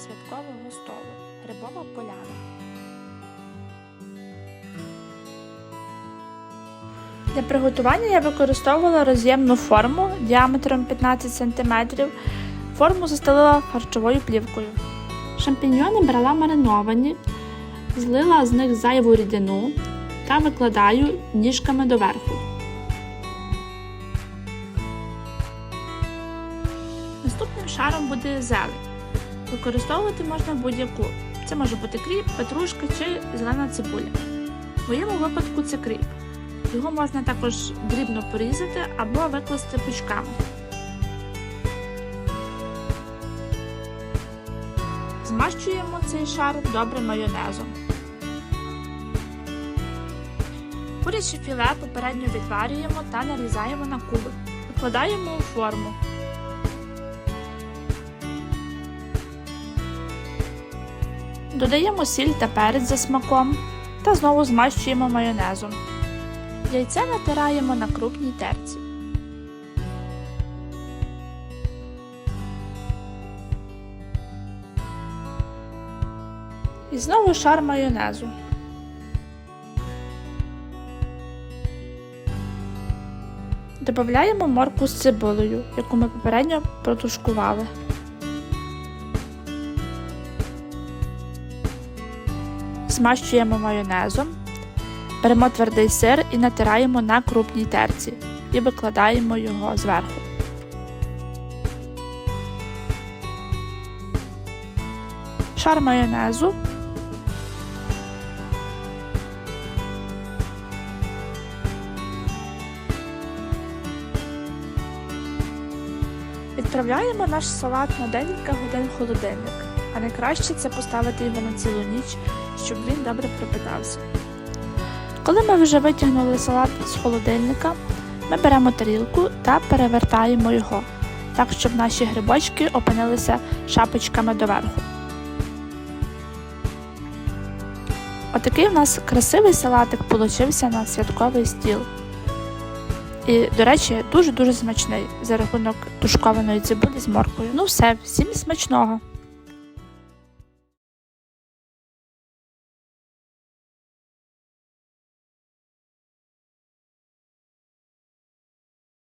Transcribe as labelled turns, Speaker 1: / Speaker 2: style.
Speaker 1: святкового столу грибова поляна. Для приготування я використовувала роз'ємну форму діаметром 15 см. Форму застелила харчовою плівкою. Шампіньйони брала мариновані, злила з них зайву рідину та викладаю ніжками доверху. Наступним шаром буде зелень. Використовувати можна будь-яку. Це може бути кріп, петрушка чи зелена цибуля. В моєму випадку це кріп. Його можна також дрібно порізати або викласти пучками. Змащуємо цей шар добре майонезом. Куряче філе попередньо відварюємо та нарізаємо на куби. Викладаємо у форму. Додаємо сіль та перець за смаком та знову змащуємо майонезом. Яйце натираємо на крупній терці. І знову шар майонезу. Додаємо моркву з цибулею, яку ми попередньо протушкували. Змащуємо майонезом, беремо твердий сир і натираємо на крупній терці і викладаємо його зверху. Шар майонезу. Відправляємо наш салат на декілька годин в холодильник, а найкраще це поставити його на цілу ніч, щоб він добре пропитався. Коли ми вже витягнули салат з холодильника, ми беремо тарілку та перевертаємо його, так щоб наші грибочки опинилися шапочками доверху. Отакий у нас красивий салатик получився на святковий стіл. І, до речі, дуже-дуже смачний за рахунок тушкованої цибулі з морквою. Ну все, всім смачного!